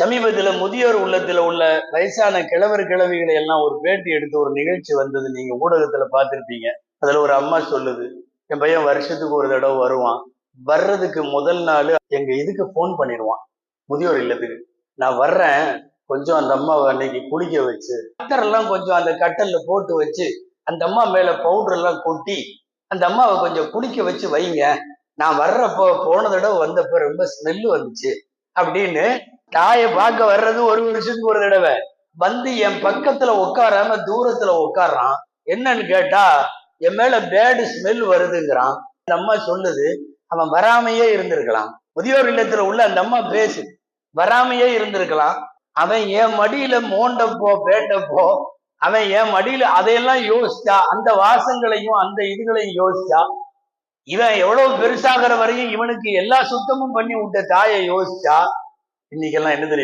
சமீபத்தில் முதியோர் உள்ளத்துல உள்ள வயசான கிழவர் கிழவிகளை எல்லாம் ஒரு பேட்டி எடுத்து ஒரு நிகழ்ச்சி வந்தது நீங்க ஊடகத்துல பார்த்துருப்பீங்க. அதுல ஒரு அம்மா சொல்லுது என் பையன் வருஷத்துக்கு ஒரு தடவை வருவான். வர்றதுக்கு முதல் நாள் எங்க இதுக்கு ஃபோன் பண்ணிடுவான் முதியோர் இல்லத்துக்கு. நான் வர்றேன். கொஞ்சம் அந்த அம்மாவை அன்னைக்கு குளிக்க வச்சு அக்கரெல்லாம் கொஞ்சம் அந்த கட்டல்ல போட்டு வச்சு அந்த அம்மா மேல பவுடர் எல்லாம் கொட்டி அந்த அம்மாவை கொஞ்சம் குளிக்க வச்சு வைங்க. நான் வர்றப்போ போன தடவை வந்தப்ப ரொம்ப ஸ்மெல்லு வந்துச்சு. அப்படின்னு தாயை பார்க்க வர்றது ஒரு வருஷத்துக்கு ஒரு தடவை. வந்து என் பக்கத்துல உட்காராம தூரத்துல உட்கார்றான். என்னன்னு கேட்டா என் மேல பேடு ஸ்மெல் வருதுங்கிறான். அந்த அம்மா சொல்லுது அவன் வராமையே இருந்திருக்கலாம். முதியோர் இல்லத்துல உள்ள அந்த அம்மா பேசு வராமையே இருந்திருக்கலாம். அவன் என் மடியில மோண்டப்போ பேட்டப்போ அவன் என் மடியில அதையெல்லாம் யோசிச்சா அந்த வாசங்களையும் அந்த இதுகளையும் யோசிச்சா இவன் எவ்வளவு பெருசாகிற வரையும் இவனுக்கு எல்லா சுத்தமும் பண்ணி விட்ட தாயை யோசிச்சா இன்னைக்கெல்லாம் என்ன தெரியும்?